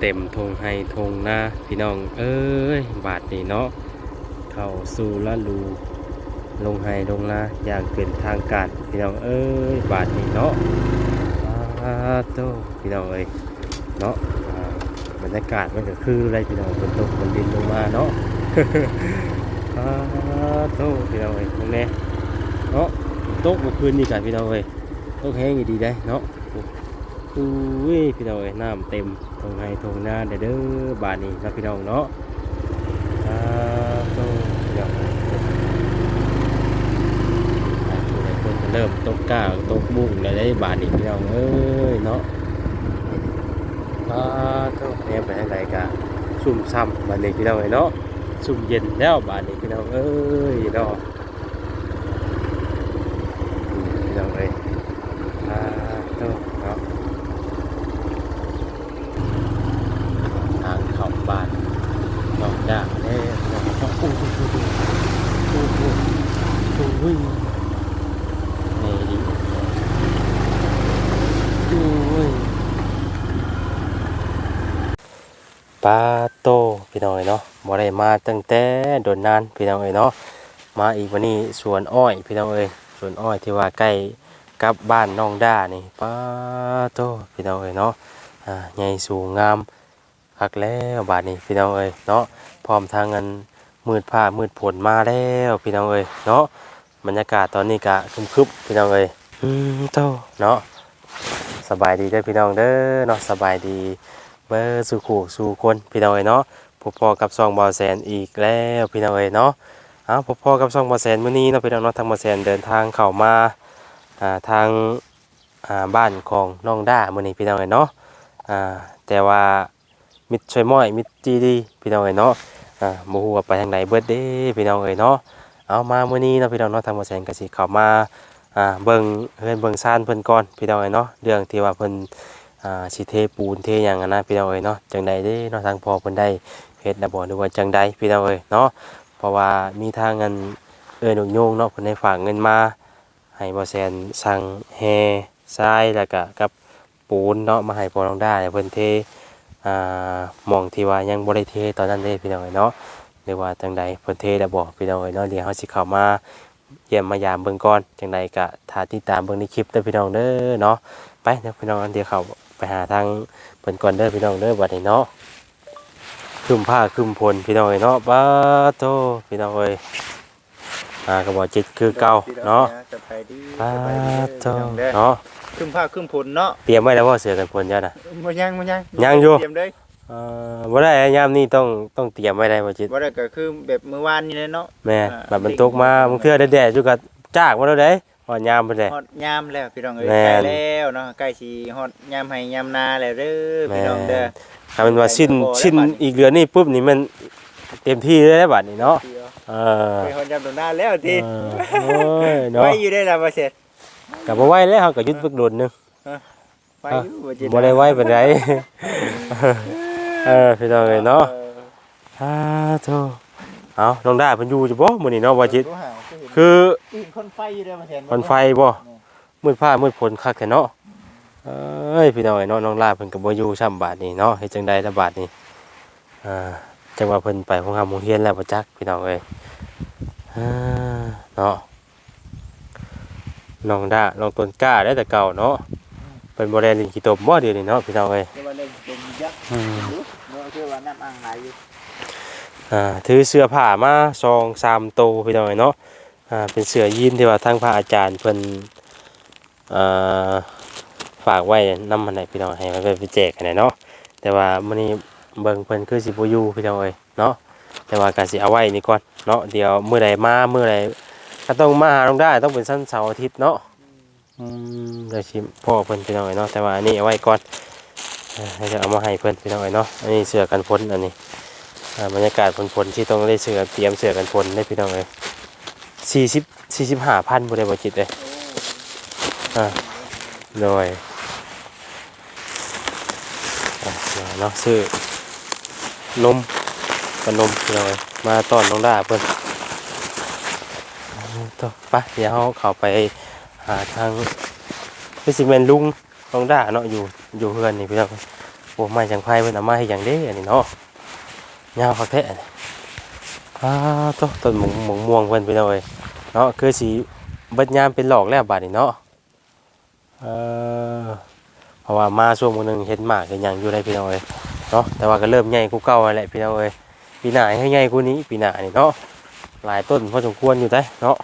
เต็มทงไฮทงหน้าพี่น้องเอ้ยบาทนี่เนาะเข้าสู่ละลูลงไฮลงนาอย่างเป็นทางการพี่น้องเอ้ยบาทนี่เนาะอาโตพี่น้องเอ้ยเนาะบรรยากาศมันก็คืออะไรพี่น้องฝนตกฝนดินลงมาเนาะอาโตพี่น้องเอ้ยตรงนี้เนาะตกเมื่อคืนนี่กันพี่น้องเอ้ยตกแห้งอยู่ดีได้เนาะ อุ้ยพี่น้องน้ำเต็มทงไห้ทงนาเด้อเด้อบานนี้นะพี่น้องเนาะตพี่น้องเอ้ยอ่างเริ่มตกก้าตกบุ้งแล้ได้บานนี้พี่น้องเอ้ยเนาะอ่าโตเนี่ยไปทางไหนกะซุ่มซ้ำบานนี้พี่น้องเอ้ยเนาะซุ่มเย็นแล้วบานนี้พี่น้องเอ้ยเนาะอืมพี่น้องเอ้ยอ่าโตเนาะ ทางเข้าบ้านนอกจากแน่นอกจากอู้หูหูหูหูหูหูนี่ดิดูเว้ยปลาโตพี่น้องเอ้ยเนาะบ่ได้ มาตั้งแต่โดนนานพี่น้องเอ้ยเนาะมาอีกวันนี้สวนอ้อยพี่น้องเอ้ยสวนอ้อยที่ว่าใกล้กับบ้านน้องด้านี่ปลาโตพี่น้องเอ้ยเนาะอ่าใหญ่สูงงามพักแล้วบาดนี้พี่น้องเอ้ยเนาะพร้อมทางเงินมืดผ้ามืดผลมาแล้วพี่น้องเอ้ยเนาะบรรยากาศตอนนี้กะคึมๆพี่น้องเอ้ยอืมโตเนาะสบายดีเด้อพี่น้องเด้อเนาะสบายดีเบอร์สู่ขู่สู่คนพี่น้องเอ้ยเนาะ พบพอกับซองบอแสนอีกแล้วพี่น้องเอ้ยเนาะเอาพบพอกับซองบอแสนมื้อนี้เนาะพี่น้องเนาะทางบอแสนเดินทางเข้ามาอ่าทางอ่าบ้านของน้องด้ามื้อนี้พี่น้องเอ้ยเนาะอ่าแต่ว่ามิดช่วยม้อยมิดจีดีพี่น้องเอ้ยเนาะอ่าบ่ฮู้ว่าไปทางไหนเบิดเด้พี่น้องเอ้ยเนาะเอามามื้อนี้เนาะพี่น้องเนาะทางบ่แซงก็สิเข้ามาอ่าเบิ่งเฮือนเบิ่งซ่านเพิ่นก่อนพี่น้องเอ้ยเนาะเรื่องที่ว่าเพิ่นอ่าสิเทปูนเทหยังนะพี่น้องเอ้ยเนาะจังใดเด้เนาะทางพ่อเพิ่นได้ เฮ็ดน่ะบ่หรือว่าจังใดพี่น้องเอ้ยเนาะเพราะว่ามีทางเงินเอ้ยนกโยงเนาะเพิ่นได้ฝากเงินมา ให้บ่แซนสั่งแฮทรายแล้วก็กับปูนเนาะมาให้พอน้องได้เพิ่นเทอ่ามองที่ว่ายังบ่ได้เทตอนนั้นเด้พี่น้องเอ้ยเนาะหรือว่าจังใดเพิ่นเทแล้วบ่พี่น้องเอ้ยเนาะเดี๋ยวเฮาสิเข้ามาเยี่ยมมายามเบิ่งก่อนจังใดก็ถ้าติดตามเบิ่งในคลิปเด้อพี่น้องเด้อเนาะไปเดี๋ยวพี่น้องเดี๋ยวเข้าไปหาทางเพิ่นก่อนเด้อพี่น้องเด้อบัดนี้เนาะ ครึมผ้าครึมฝนพี่น้องเอ้ยเนาะบ้าโตพี่น้องเอ้ยอ่าก็บ่จิตคือเก่าเนาะสบายดีบ้าสบายดีโตเด้อเนาะครึ่งผ้าครึ่งผลเนาะเตรียมไว้แล้วบ่เสือกันฝนจ้ะน่ะบ่ยังบ่ยังยังอยู่เตรียมเด้อเอ่อบ่ได้ยามนี้ต้องต้องเตรียมไว้ได้บ่จิตบ่ได้ก็คือแบบมื้อวานนี่แหละเนาะแม่อ่าแบบมันตกมามึงเทื่อแดดๆอยู่กับจากมาแล้วเด้ ฮอดยามเพิ่นเด้ฮอดยามแล้วพี่น้องเอ้ยแม่น ใกล้แล้วเนาะใกล้สิฮอดยามให้ยามนาแล้วเด้อแม่พี่น้องเด้อ ถ้ามันว่าสิ้นไปบ่ได้สิ้นบัดนี้ อีกเดือนนี้ปุ๊บนี่มันเต็มที่เลยนะบัดนี้เนาะเดี๋ยวเออไปฮอดยามตรงหน้าแล้วทีเออโอ้ยเนาะไว้อยู่ได้ล่ะบ่เสร็จก็บ่ไหวแล้วเฮาก็หยุดบักโดนหนึงไว้อยู่บ่จิตบ่ได้ไหวปานใด เออพี่น้องเอ้ยเนาะอ่าโธ่เอาน้องดาเพิ่นอยู่อยู่บ่มื้อนี้เนาะว่าจิต คือตื่นคนไฟอยู่เด้อบ่เสร็จคนไฟบ่มืดฟ้ามืดฝนคักแท้เนาะเอ้ยพี่น้องเอ้ยเนาะน้องลาเพิ่นก็บ่อยู่ซ้ำบาดนี้เนาะเฮ็ดจังได๋ละบาดนี้อ่าจังว่าเพิ่นไปโรงงานโรงเรียนแล้วบ่จักพี่น้องเอ้ยอ่าเนาะน้องดาน้องต้นกล้าได้แต่เก่าเนาะเพิ่นบ่ได้เลินขี้ตมบ่เดี๋ยวนี้เนาะพี่น้องเอ้ยเดี๋ยวว่าเล่นดมยักษ์อืมอยู่เนาะคือว่าน้ำอ่างไหลอยู่อ่าถือเสื้อผ้ามาซองสามโตวพี่น้องเอ้ยเนาะ อ่าเป็นเสื้อยีนที่ว่าทางพระอาจารย์เพิ่นอ่าฝากไว้นำมาให้พี่น้องให้มันไปแจกให้เนาะแต่ว่ามื้อนี้เบิ่งเพิ่นคือสิบ่อยู่พี่น้องเอ้ยเนาะแต่ว่าก็สิเอาไว้นี่ก่อนเนาะเดี๋ยวมื้อใดมามื้อใดก็ต้องมาหาลงได้ต้องเป็นสั้นเสาร์อาทิตย์เนาะอืมเดี๋ยวสิพ่อเพิ่นพี่น้องเอ้ยเนาะแต่ว่าอันนี้เอาไว้ก่อนอ่าเอามาให้เพิ่นพี่น้องเอ้ยเนาะอันนี้เสื้อกันฝนอันนี้อ่าบรรยากาศฝนๆที่ต้องได้เสือเตรียมเสือกันฝนได้พี่น้องเลย สี่สิบสี่สิบห้าพันบริบจิตเลยอ่าโดยอะเดี๋ยเนาะซื้อนมกับนมเลยมาตอนน้องด้าเพิ่นอ่าต่อไปเดี๋ยวเราเข้าไปหาทางพิสิเมนลุงน้องด้าเนาะอยู่อยู่เพื่อนนี่พี่น้องโอ้ไม้จังไพ่เพิ่นเอามาให้หยังเด้อันนี้เนาะยาวคักแท้อันนี้อ้าต้นต้นหมงหมงม่วงเพิ่นไปเลย เนาะคือสีเบิดยามเป็นหลอกแล้วบาดนี้เนาะเออเพราะว่ามาช่วงมื้อหนึงเห็นหมากเห็นยังอยู่ได้พี่น้องเอ้ยเนาะแต่ว่าก็เริ่มใหญ่กูเก่าแหละพี่น้องเอ้ยปีหน้าให้ใหญ่กูนี้ปีหน้านี่เนาะหลายต้นพอสมควรอยู่ได้เนาะ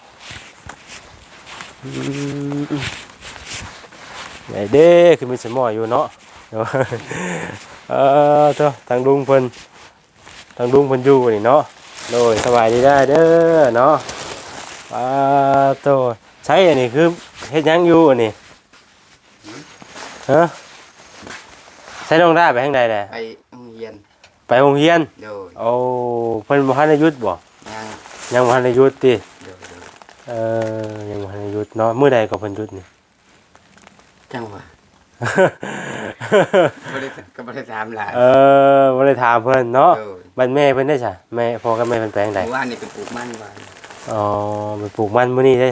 ไหนเด้คือมีสมออยู่เนาะเออเจ้าทางลุงเพิ่นทางลุงเพิ่นอยู่นี่เนาะโดยสบายดีได้เด้อเนาะ ปาโตใช้อันนี้คือเฮ็ดหยังอยู่อันนี้ฮะใช้น้องได้ไปทางใดแหละไปโรงเรียนไปโรงเรียน โดยโอ้เพิ่นบ่ทันได้หยุดบ่ยังยังบ่ทันได้หยุดติโดยโดยเออยังบ่ทันได้หยุดเนาะมื้อใดก็เพิ่นหยุดนี่ จังหวะบ่ได้ก็บ่ได้ถามหลานเออบ่ได้ถามเพิ่นเนาะโดยบ้านแม่เพิ่นได้จ้ะแม่พ่อกับแม่เพิ่นไปทางใด เมื่อวานนี่ไปปลูกมันวาน อ๋อไปปลูกมันมื้อนี้เด้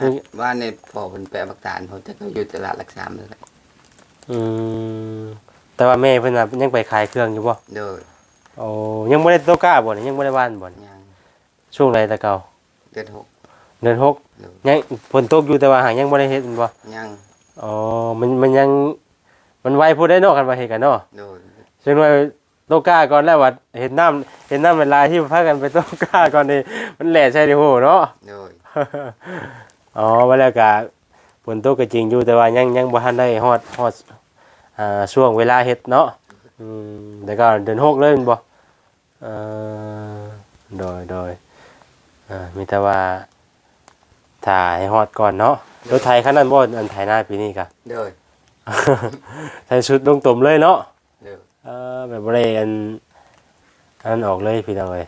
อืมวานนี่พ่อเพิ่นไปเอาบักตาลเขาจะก็อยู่ตลาดหลักสามนั่นแหละอืมแต่ว่าแม่เพิ่นน่ะยังไปขายเครื่องอยู่บ่โดยโอ้ยังบ่ได้โตกล้าบ่นี่ยังบ่ได้บ้านบ่นี่ยังช่วงใดแต่เก่าเดือนหกเดือนหกโดยยังฝนตกอยู่แต่ว่าหางยังบ่ได้เฮ็ดแม่นบ่ยังอ๋อมันมันยังมันไวพูดได้เนาะกันว่าเฮ็ดกันเนาะโดยซึ่งว่าโตกล้าก่อนแล้วว่าเห็นน้ำเห็นน้ำเวลาที่พากันไปโตกล้าก่อนนี่มันแหล่ใช่ดิโหเนาะโดยอ๋อว่าแล้วก็ฝนตกก็จริงอยู่แต่ว่ายังยังบ่ทันได้ฮอดฮอดอ่าช่วงเวลาเฮ็ดเนาะอืมแต่ก็เดือนหกเลยแม่นบ่เอ่อโดยโดยอ่ามีแต่ว่าถ่ายฮอดก่อนเนาะรถไทยคันนั้นบ่อันไทยหน้าปีนี้ก็โดย ใส่ชุดลงตมเลยเนาะโดย เออแบบบ่ได้อันอันออกเลยพี่น้องเอ้ย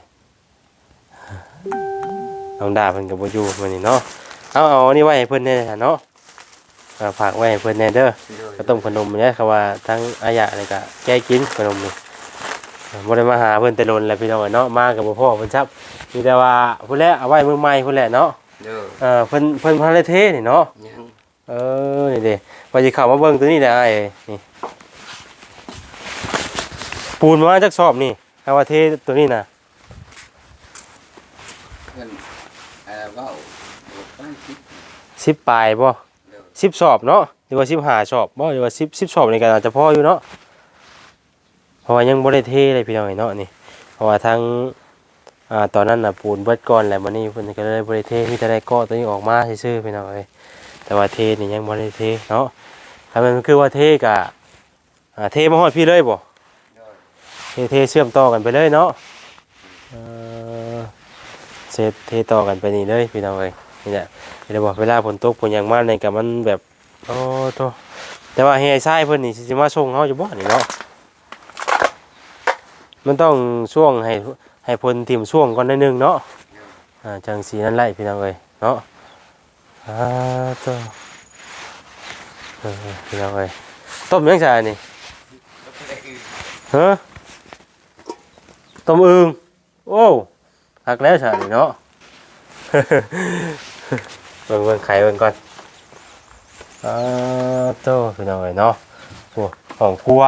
น้องดาเพิ่นก็บ่อยู่มื้อนี้เนาะเอาเอาอันนี้ไว้ให้เพิ่นแน่เนาะอ่าฝากไว้ให้เพิ่นแน่เด้อโดยก็ต้มขนมเนี่ยคือว่าทั้งอายะนี่ก็แก้กินขนมนี่บ่ได้มาหาเพิ่นแต่ลนแหล้วพี่น้องเอ้ยเนาะมากับบ่พ่อเพิ่นซับมีแต่ว่าพุ่นแหละเอาไว้มื้อใหม่พุ่นแหละเนาะโดยเออเพิ่นเพิ่นพาเลยเทนี่เนาะยังเออนี่เด้ว่าสิเข้ามาเบิ่งตัวนี้ได้อ้ายนี่ ปูนมาจักสอบนี่ถ้าว่าเทตัวนี้น่ะเพิ่นเอ่อเว้าบ้านคิด10ปลายบ่โดย10สอบเนาะหรือว่า15สอบบ่หรือว่า10 10สอบนี่ก็อาจจะพออยู่เนาะเพราะว่ายังบ่ได้เทเลยพี่น้องเอ้ยเนาะนี่เพราะว่าทั้งอ่าตอนนั้นน่ะปูนเบิดก่อนแล้วมื้อนี้เพิ่นก็เลยบ่ได้เทมีแต่ได้เกาะตัวนี้ออกมาซื่อๆพี่น้องเอ้ยแต่ว่าเทนี่ยังบ่ได้เทเนาะถ้ามันคือว่าเทก็อ่าเทมาฮอดพี่เลยบ่โดย เทเทเชื่อมต่อกันไปเลยเนาะเอ่อเซตเทต่อกันไปนี่เลยพี่น้องเอ้ยนี่แหละเดี๋ยวบอกเวลาฝนตกฝนอย่างมากในกับมันแบบโอ้โตแต่ว่าเฮียไส้เพิ่นนี่สิมาส่งเฮาอยู่บ่นี่เนาะมันต้องช่วงให้ให้เพนทิ่มช่วงก่อนนิดนึงเนาะอ่าจังสีนั่นไล่พี่น้องเอ้ยเนาะอ่าโตพี่น้องเอ้ยต้มยังไงนี่ฮะ ต้มอึงโอ้หักแล้วใช่เนาะเบิ่งเบิ่งไข่เบิ่งก่อนอ่าโตพี่น้องเอ้ยเนาะโอ้ห้องครัว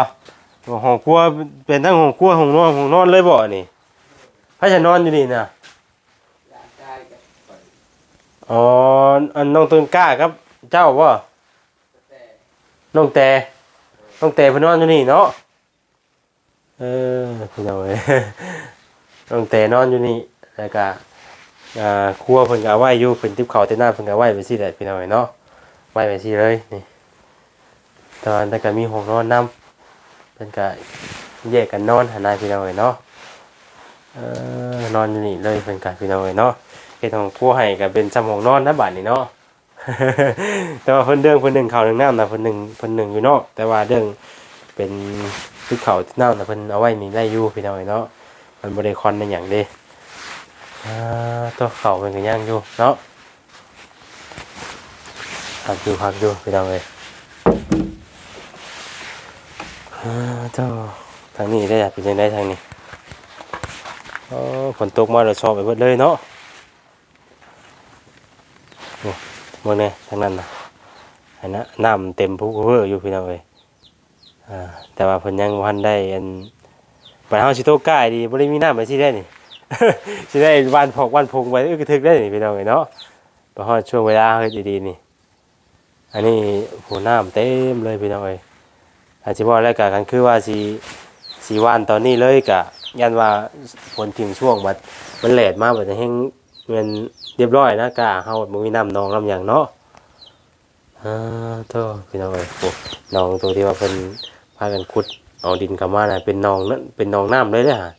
ห้องครัวเป็นทั้งห้องครัวห้องนอนห้องนอนเลยบ่นี่พระจะนอนอยู่นี่นะอ๋ออันน้องต้นกล้าครับ เจ้าบ่น้องแต่น้องแต่เพิ่นอนอยู่นี่เนาะ เออพี่น้องเอ้ยน้งแต่นอนอยู่นี่แล้วก็อ่าครัวเพิ่นก็เอาไว้อยู่เป็นทิพเขาเต็มหน้าเพิ่นก็เอาไว้ไปสิแหละพี่น้องเอ้ยเนาะไว้ไปสิเลยนี่ตอนนั้นก็มีห้องนอนนํเพิ่นก็แยกกันนอนหันหน้าพี่น้องเอ้ยเนาะเออนอนอยู่นี่เลยเพิ่นก็พี่น้องเอ้ยเนาะเฮ็ดห้องครัวให้ก็เป็นซ้ำห้องนอนนะบัดนี้เนาะแต่ว่าเพิ่นเรื่องเพิ่นหนึ่งข้าวหนึ่งน้ำนะเพิ่นหนึ่งเพิ่นหนึ่งอยู่เนอกแต่ว่าเรื่องเป็น คือเขาที่น้ำแต่เพิ่นเอาไว้นี่ได้อยู่พี่น้องเนาะมันบริคอนในอย่างเด้อ่าตัวเขาเป็นกันย่างอยู่เนาะพักอยู่พักอยู่พี่น้องเลยอ่าตัวทางนี้ได้อะเป็นยังไงทางนี้อ๋อฝนตกมาเราชอบไปหมดเลยเนาะโอ้เมื่อไงทางนั้นนะอันนั้นน้ำเต็มพุกเวอร์อยู่พี่น้องเลย อ่าแต่ว่าเพิ่นยังบ่ทันได้อันบัดเฮาสิโตกายดีบ่ได้มีน้ำไปสิได้นี่ สิได้บ้านพอกบ้านพงไว้อึกกระทึกได้นี่พี่น้องเอ้ยเนาะพอฮอดช่วงเวลาเฮ็ดดีๆนี่ อันนี้โหน้ำเต็มเลยพี่น้องเอ้ยอาจสิบ่แล้วก็กันคือว่าสิสิวานตอนนี้เลยก็ยันว่าฝนถึงช่วงบัดมันแหลดมาบัดจะแห้งเงินเรียบร้อยนะกะเฮาบ่มีน้ำนองน้ำหยังเนาะอ่าโตพี่น้องเอ้ยโอ้น้องตัวที่ว่าเพิ่น พากันขุดเอาดินเข้ามาน่ะเป็นหนองนั่นเป็นหนองน้ำเลยเด้อฮะ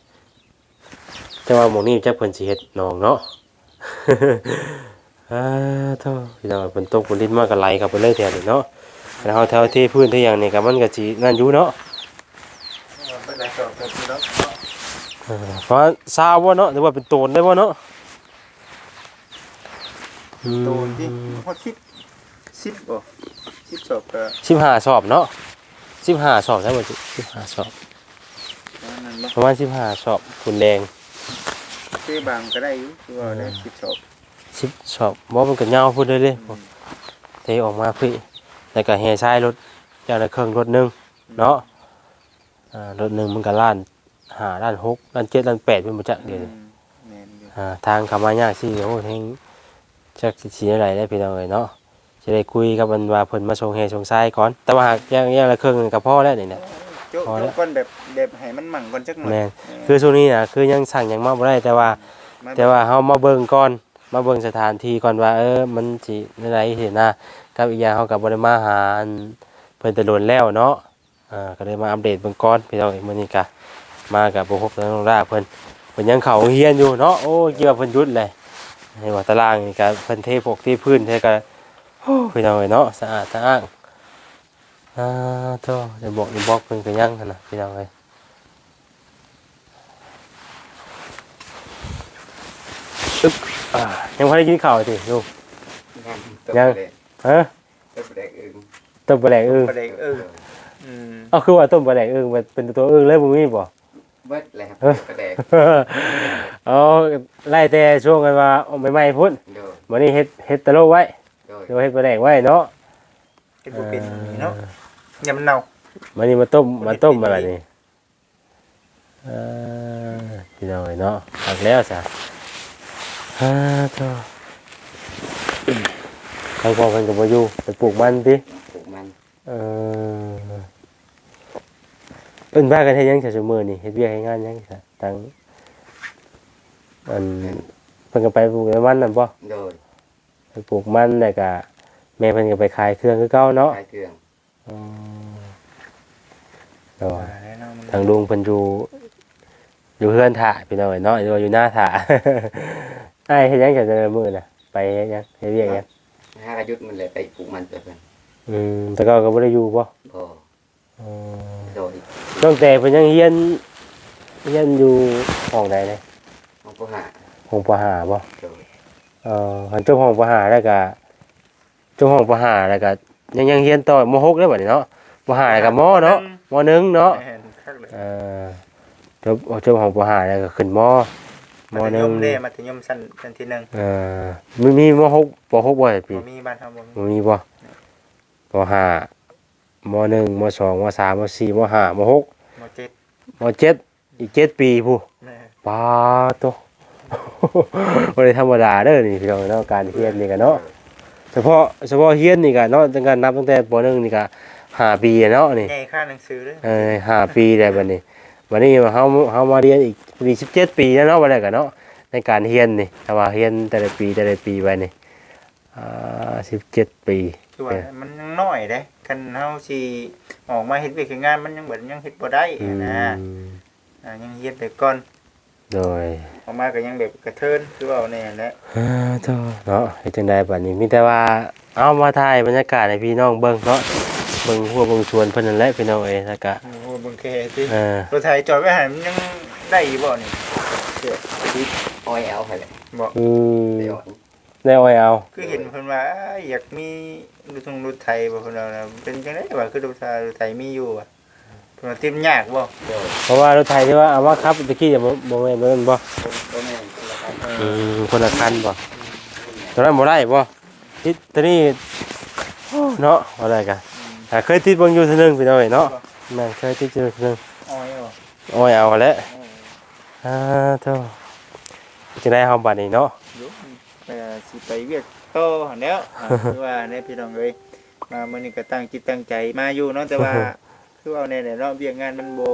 แต่ว่าหมู่นี้จักเพิ่นสิเฮ็ดหนองเนาะ อ่าโตพี่น้องเอ้ยเพิ่นตกฝนดินมาก็ไหลเข้าไปเลยแถวนี้เนาะแล้วเฮาแถวที่พื้นที่หยังนี่ก็มันก็สินั่นอยู่เนาะเป็นไรสอบเป็นเนาะเออเพราะซาวบ่เนาะหรือว่าเป็นโตนได้บ่เนาะอืมโดนที่ฮอดชิปชิปบ่ชิปสอบก็สิบห้าสอบเนาะ สิบห้าสอบได้บ่จิสิบห้าสอบนั่นบ่ประมาณสิบห้าสอบคุณแดงคือบางก็ได้อยู่คือว่าได้ชิปสอบสิบสอบบ่มันก็ยาวพูดเลยเด้เทออกมาพี่แล้วก็แห่ชายรถอย่างละเครื่องรถหนึงเนาะอ่ารถหนึงมันก็ล้านห้าล้านหกล้านเจ็ดล้านแปดเป็นบ่จักเดี๋ยวนี้แม่นอยู่ อ่าทางเข้ามายากสิโอ้เฮงจักสิสิอะไรได้พี่น้องเอ้ยเนาะ จะได้คุยกับมันว่าเพิ่นมาส่งแห่ส่งทรายก่อน แต่ว่าหากอย่างอย่างละเครื่องหนึ่งก็พอแล้วนี่นะ โจ๊ะพอแล้ว โจ๊ะก่อนแบบแบบให้มันหมั่งก่อนจักหน่อยแม่นเออคือช่วงนี้นะคือยังสั่งยังมาบ่ได้แต่ว่า มาแต่ว่าเฮามาเบิ่งก่อน มาเบิ่งสถานที่ก่อนว่าเออมันสิในไรสินะกับอีกอย่างเฮาก็บ่ได้มาหาอันเพิ่นแตะโดนแล้วเนาะอ่าก็เลยมาอัปเดตเบิ่งก่อนพี่น้องเอ้ยมื้อนี้ก็มากับบ่พบกับน้องรากเพิ่นเพิ่นยังเข้าโรงเรียนอยู่เนาะโอ้ยคิดว่าเพิ่นหยุดเลยให้ว่าตารางนี่ก็เพิ่นเทพวกที่พื้นเทก็โอ้ พี่น้องเอ้ยเนาะสะอาดสะอ้างอ่าโตจะบอกนี่บอกเพิ่นก็ยังหั่นน่ะพี่น้องเอ้ยอ่ายังพอได้กินข้าวสิลูกยังฮะต้มแดกอึ่งต้มปลาแหลกอึ้งประเด็นเอออืมเอาคือว่าต้มปลาแหลกอึ้งมันเป็นตัวอึ้งเลยมึงมีบ่เบิดเลยครับเอ้ยกระแดกเอาไล่แต่ช่วงกันว่าเอาใหม่ๆพุ่นโดยวันนี้เฮ็ดเฮ็ดตะโลไว้โดย เดี๋ยวเฮ็ดปลาแหลกไว้เนาะเฮ็ดบ่เป็นเนาะยำเนาวันนี้มาต้มมาต้มอะไรนี่เอ่าพี่น้อยเนาะหักแล้วจ้ะฮ่าโธ่ข้างพ่อเพิ่นก็บ่อยู่ไปปลูกมันติปลูกมันเออเป็นบ้ากันเฮ็ดหยังแต่ซุมื้อนี่เฮ็ดเวียกเฮ็ดงานหยังซะตั้งอันเพิ่นก็ไปปลูกมันนั่นบ่โดย ไปปลูกมันแล้วก็แม่เพิ่นก็ไปขายเครื่องคือเก่าเนาะขายเครื่องอ๋อเนาะแน่นอนมันทางลุงเพิ่นอยู่อยู่เฮือนถ่าพี่น้อยเนาะหรือว่าอยู่หน้าถ่าอ้ายเฮ็ดหยังแต่ละมื้อน่ะไปเฮ็ดหยังเฮ็ดเวียกหยังห้ากระยุดมันเลยไปปลูกมันเพิ่นอืมแต่ก็ก็บ่ได้อยู่บ่บ่อ๋อโดยตั้งแต่เพิ่นยังเรียนเรียนอยู่ห้องใดเลยของผู้หาห้องปหาบ่โดย เอ่อหันเจ้าห้องปหาแล้วก็เจ้าห้องปหาแล้วก็ยังยังเรียนต่อม .6 ได้บัดนี้เนาะปหาแล้วก็มเนาะมหนึ่งเนาะแม่นคักเลยเอ่อเจ้าเจ้าห้องปหาแล้วก็ขึ้นมมมัธหนึ่ยงมเด้มัธยมชั้นชั้นที่หนึ่งเอ่อมีมีม .6 ป .6 บ่ปี บ่มีบ้านเฮาบ่มีบ่มีบ่ปหามหนึ่งมสองมสามมสี่มห้ามหกมเจ็ดมเจ็ดอีกเจ็ดปีผู้แม่ปาโต บ่ได้ธรรมดาเด้อนี่พี่น้องเนาะการเฮียนนี่ก็เนาะเฉพาะเฉพาะเฮียนนี่ก็เนาะตั้งแต่นับตั้งแต่ป .1 นี่ก็ห้าปีอะเนาะนี่ใหญ่ค่าหนังสือเด้อเออห้าปีได้บัดนี้บัดนี้เฮาเฮามาเรียนอีกปี17ปีแล้วเนาะบัดนี้ก็เนาะในการเฮียนนี่ถ้าว่าเฮียนแต่ละปีแต่ละปีไปนี่อ่า17ปีคือว่ามันยังน้อยเด้คันเฮาสิออกมาเฮ็ดเวียกเฮ็ดงานมันยังเบิดยังเฮ็ดบ่ได้อืนะมอ่ายังเฮ็ดไปก่อน โดยออกมาก็ยังแบบกระเทินคือว่าแน่แหละอ่าโตเนาะเฮ็ดจังไดบัดนี้มีแต่ว่าเอามาถ่ายบรรยากาศให้พี่น้องเบิ่งเนาะเบิ่งหัวเบิ่งชวนเพิ่นนั่นแหละพี่น้องเอ้ยแล้วก็โอ้โหเบิ่งแค่สิเออรถไถจอดไว้ให้มันยังได้อยู่บ่นี่อ้อยเอาไปเลยบ่อืมไปอ่อนได้เอาไว้เอาคือเห็นเพิ่นว่าอ้ายอยากมีรถทงรถไถบ่เพิ่นว่านะเป็นจังได๋ว่าคือรถไถรถไถมีอยู่อะ เพิ่นว่าเต็มยากบ่เพราะว่ารถไถที่ว่าเอามาขับตะกี้เนี่ยบ่บ่แม่นบ่แม่นบ่บ่คนละคันอืมคนละคันบ่ตอนนั้นบ่ได้บ่ทิศตอนนี้เนาะบ่ได้กันอ่าเคยติดเบิ่งอยู่เทื่อนึงพี่น้องเอ้ยเนาะแม่นเคยติดอยู่เทื่อนึงอ้อยบ่โอ้ยเอาแล้วอ่าเท่าจะได้เฮาบัดนี้เนาะไปสิไปเวียกโตหั่นแล้วอ่าคือว่าในพี่น้องเอ้ยมามื้อนี้ก็ตั้งจิตตั้งใจมาอยู่เนาะแต่ว่า คือเอาแน่ๆเนาะเวียกงานมันบ่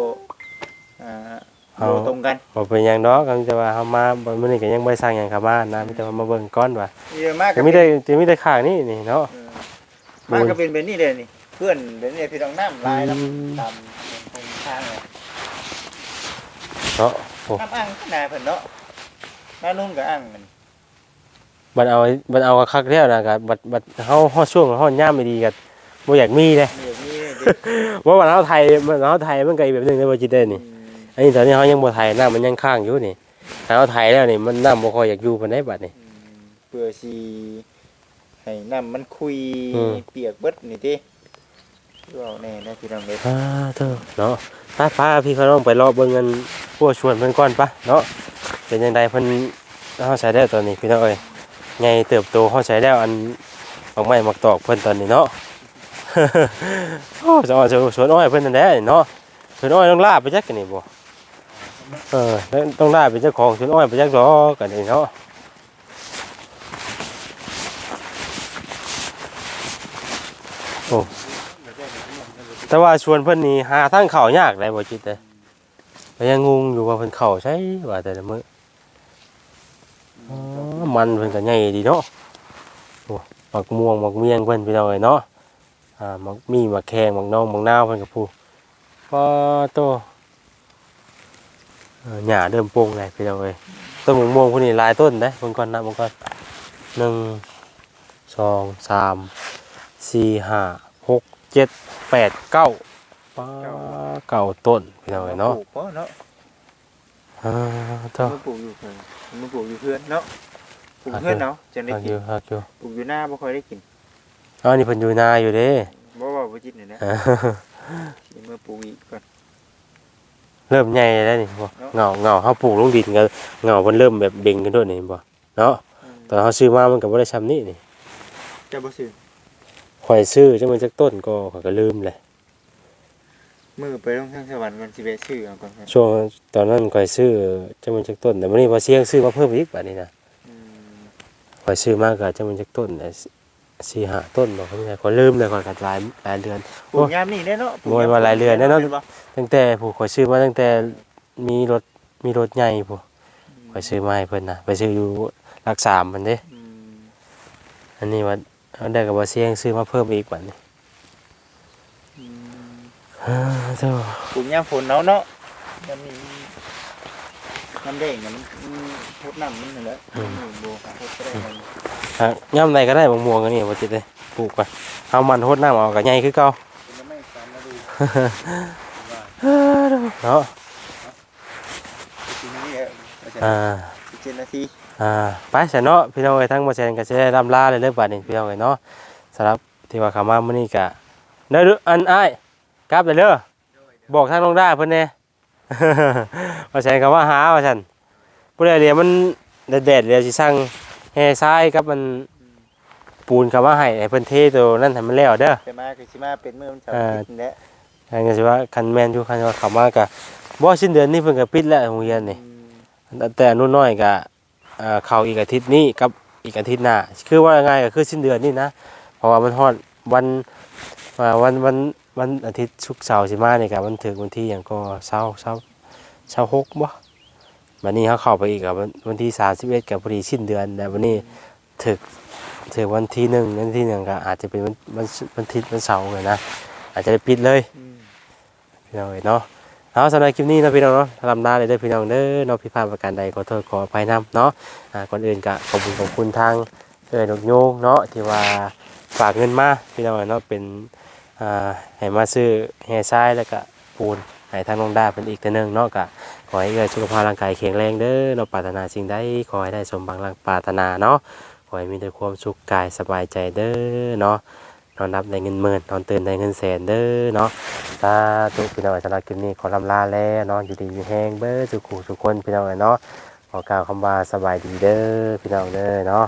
อ่าบ่ตรงกันบ่เป็นหยังดอกก็จะว่าเฮามาบ่มื้อนี้ก็ยังบ่ได้สร้างหยังเข้ามานะมีแต่ว่ามาเบิ่งก่อนว่าเยอะมากก็มีแต่จะมีแต่ข้างนี้นี่เนาะ เออมากก็เป็นแบบนี้เลยนี่ เพื่อนเดี๋ยวนี้พี่น้องน้ำลายน้อืมำตามตรงทางเลยเนาะโอ้น้ำอ่างขนาดเพิ่นเนาะน้านุ่นกับอ่างมันบัดเอาบัดเอาคักแล้วนะก็บัดบัดเฮาฮอดช่วงฮอดยามไม่ดีก็บ่อยากมีเด้เดี๋ยวนี้เนี่ยเด็ก ว่าวันเฮาไทยมันเฮาไทยมันก็อีกแบบหนึงได้บ่จิตได้นี่อืมอันนี้ตอนนี้เฮายังบ่ไทยน้ำมันยังค้างอยู่นี่ถ้าเฮาไทยแล้วนี่มันน้ำบ่ค่อยอยากอยู่ปานใดบัดนี่อืมเพื่อสีให้น้ำมันคุยอืม เปียกเบิดนี่ติคือเอาแน่นะพี่น้องเลยอ่าเด้อเนาะไปพาพี่เขาน้องไปรอเบิ่งกันพวกชวนเพิ่นก่อนปะเนาะเป็นจังไดเพิ่นเฮาใช้ได้ตอนนี้พี่น้องเอ้ยใหญ่เติบโตเฮาใช้แล้วอันออกไม้มักตอกเพิ่นตอนนี้เนาะ โอ้จะเอาสวนอ้อยเพิ่นนั่นแหละเนาะสวนอ้อยต้องลาไปจักกันนี่บ่เออแล้วต้องลาเป็นเจ้าของสวนอ้อยไปจักดอกกันนี่เนาะโอ้แต่ว่าชวนเพิ่นนี่หาทางเข้ายากได้บ่จิตเด้ก็ยังงงอยู่ว่าเพิ่นเข้าใช่ว่าแต่ละมื้ออ๋อมันเพิ่นก็ใหญ่ดีเนาะโอ้มักม่วงมักเมียงเพิ่นพี่น้องเอ้ยเนาะ อ่ามักมีมักแขงมักน้องมักนาวเพิ่นกับผู้ปอโตเอ่อหญ้าเริ่มโป่งเลยพี่น้องเอ้ยต้นมะม่วงพวกนี้หลายต้นเด้เบิ่งก่อนนะเบิ่งก่อนหนึ่งสองสามสี่ห้าหกเจ็ดแปดเก้าปาเก้าต้นพี่น้องเอ้ยเนาะปลูกบ่เนาะอ่าโตมาปลูกอยู่เพิ่นมาปลูกอยู่เพื่อนเนาะปลูกเพื่อนเนาะจะได้ฮักอกินยู่ฮักอยู่ปลูกอยู่หน้าบ่ค่อยได้กิน อ๋อนี่เพิ่นอยู่นาอยู่เด้บ่ว่าบ่จิตนี่นะอ่าสิมาปลูกอีกก่อนเริ่มใหญ่แล้วนี่บ่เงาเงาเฮาปลูกลงดินก็เงาเพิ่นเริ่มแบบเบ่งขึ้นด้วยนี่บ่เนาะอืมตอนเขาซื้อมามันก็บ่ได้ซ้ำนี่นี่จะบ่ซื้อข่อยซื้อจังมันจักต้นก็ข่อยก็ลืมเลยมือไปลงทางสวรรค์กันสิไปซื้อเอาก่อนครับช่วงตอนนั้นข่อยซื้อจังมันจักต้นแต่มื้อนี้พอเสียงซื้อมาเพิ่มอีกบัดนี้นะอืมข่อยซื้อมาก็จังมันจักต้นน่ะ สี่ห้าต้นบ่เขาไม่ข่อยลืมเลยข่อยก็หลายหลายเดือนปลูกยามนี่แน่เนาะปลูกโอ้ยมาหลายเรือนแน่เนาะป็บ่ตั้งแต่ผู้ข่อยซื้อมาตั้งแต่มีรถมีรถใหญ่ผู้ข่อยซื้อมาให้เพิ่นน่ะไปซื้ออยู่รักสามมันเด้อืมอันนี้ว่าเอาได้ก็บ่เสียงซื้อมาเพิ่มอีกบัดนี้อืมฮ่าโธ่ปลูกยามฝนเนาะเนาะยาม นี้น้ำแดงเนี่ยมันมันพดน้ำมันนั่นแหละอืมบ่พดก็ได้มันฮะย่ำใดก็ได้บางม่วงอันนี้บ่จิตเลยปลูกไปเอามันโหดน้ำเอาก็ใหญ่คือเก่าเป็นไม้สามฤดูเนาะทีนี้เอออาจารอ่าย์สิบเจ็ดนาทีอ่าไปซะเนาะพี่น้องเอ้ยทั้งบ่แซนก็สิได้ร่ำลาเลยเด้อบัดนี้พี่น้องเอ้ยเนาะสำหรับที่ว่าเข้ามามื้อนี้ก็เด้อเด้ออันอ้ายกลับเลยเด้อบอกทางน้องด้าเพิ่นแหน่ ว่าแซนก็ว่าหาว่าซั่นผู้ใดเรียนมันแดดๆเรียสิสั่งแห่ทรายกับมันปูนเข้ามาให้ให้เพิ่นเทตัวนั้นให้มันแล้วเด้อแต่มาคือสิมาเป็นมื้อวันเสาร์อ่าอาทิตย์นี่แหละอันก็สิว่าคันแม่นอยู่คันว่าเข้ามาก็บ่สิ้นเดือนนี้เพิ่นก็ปิดแล้วโรงเรียนนี่อืมแต่อนุ่นน้อยก็เอ่อเข้าอีกอาทิตย์นี้กับอีกอาทิตย์หน้าคือว่าง่ายก็คือสิ้นเดือนนี่นะ เพราะว่ามันฮอดวันอ่าวันวัน วันอาทิตย์ศุกร์เสาร์สิมานี่ก็มันถึงวันที่หยังก็เสาร์เสาร์เสาร์หกบ่วันนี้เขาเข้าไปอีกกับวันวันที่31กับพอดีสิ้นเดือนแต่วันนี้ถึกถึงวันที่หนึ่งวันที่หนึ่งก็อาจจะเป็นวันวันวันอาทิตย์วันเสาร์เลยนะอาจจะได้ปิดเลยอืมพี่น้องเอ้ยเนาะเอาสำหรับคลิปนี้เนาะพี่น้องเนาะลำลาเลยเด้อพี่น้องเด้อเนาะผิดพลาดประการใดขอโทษขออภัยนํเนาะอ่าก่อนอื่นก็ขอบคุณขอบคุณทางเอ้ยนกโยงเนาะที่ว่าฝากเงินมาพี่น้องเอ้ยเนาะเป็นอ่า ให้มาซื้อแห่ทรายแล้วก็ปูนให้ทางน้องดาเป็นอีกตัวหนึงเนาะก็ขอให้เอ้ยสุขภาพร่างกายแข็งแรงเด้อเนาปรารถนาสิ่งใดขอให้ได้สมบังรังปรารถนาเนาะขอให้มีแต่ความสุขกายสบายใจเด้อเนาะนอนรับได้เงินหมื่นนอนตื่นได้เงินแสนเด้อเนาะสาธุพี่น้องสำหรับคลิปนี้ขอลำลาแล้วเนาะอยู่ดีอยู่แห้งเบ้อสุขุสุขคนพี่น้องเนาะขอกล่าวคำว่าสบายดีเด้อพี่น้องเด้อเนาะ